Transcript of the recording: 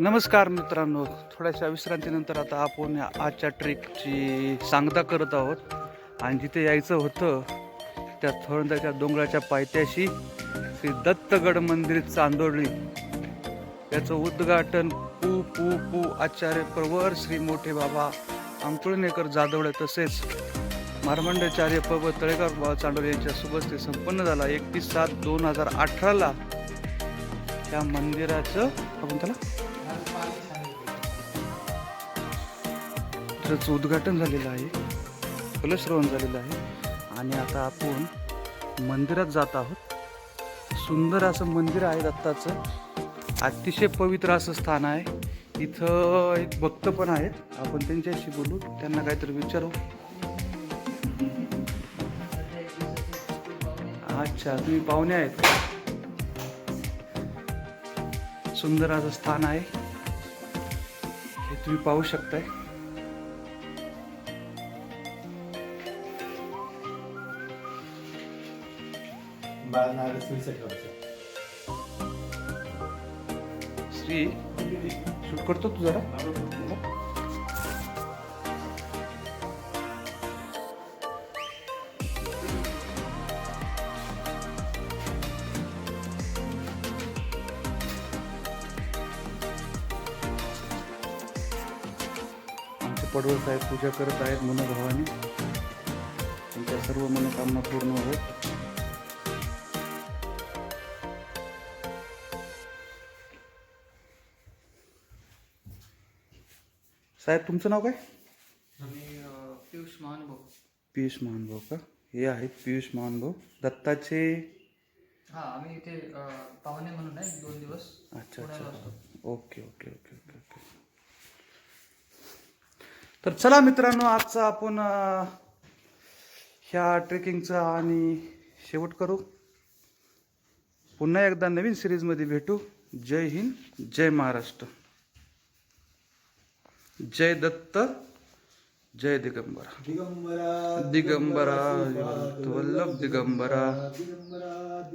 नमस्कार मित्रांनो. थोड्याशा विश्रांतीनंतर आता आपण या आजच्या ट्रेकची सांगता करत आहोत. आणि जिथे यायचं होतं त्या थोरंदाच्या डोंगराच्या पायथ्याशी श्री दत्तगड मंदिर चांदोळी याचं उद्घाटन पू पू पू आचार्य प्रवर श्री मोठे बाबा अंकुळनेकर जाधवडे तसेच मारमंडाचार्य पव तळेकर बाबा चांदोळे यांच्या ते संपन्न झाला. एकतीस सात दोन हजार अठराला त्या मंदिराचं आपण त्याला त्याचं उद्घाटन झालेलं आहे कलशरोहण झालेलं आहे. आणि आता आपण मंदिरात जात आहोत. सुंदर असं मंदिर आहे दत्ताचं. अतिशय पवित्र असं स्थान आहे. इथं एक भक्त पण आहेत. आपण त्यांच्याशी बोलू. त्यांना काहीतरी विचारू. अच्छा तुम्ही पाहुणे आहेत. सुंदर असं स्थान आहे. हे तुम्ही पाहू शकताय. श्री शूट करतो तू जरा. पडवळ साहेब पूजा करत आहेत मनोभावाने. त्यांच्या सर्व मनोकामना पूर्ण होत. साहेब तुमचं नाव काय? पियुष महानुभव. पियुष महानुभव का? हे आहेत पियुष महानुभव. दत्ताचे हा आम्ही इथे पाहुणे म्हणून आहे दोन दिवस अच्छा अच्छा. Okay okay okay okay okay. तर चला मित्रांनो आजचा आपण ह्या ट्रेकिंगचा आणि शेवट करू. पुन्हा एकदा नवीन सिरीजमध्ये भेटू. जय हिंद जय महाराष्ट्र. जय दत्त जय दिगंबरा दिगंबरा दिगंबरा वल्लभ दिगंबरा. दिगंबरा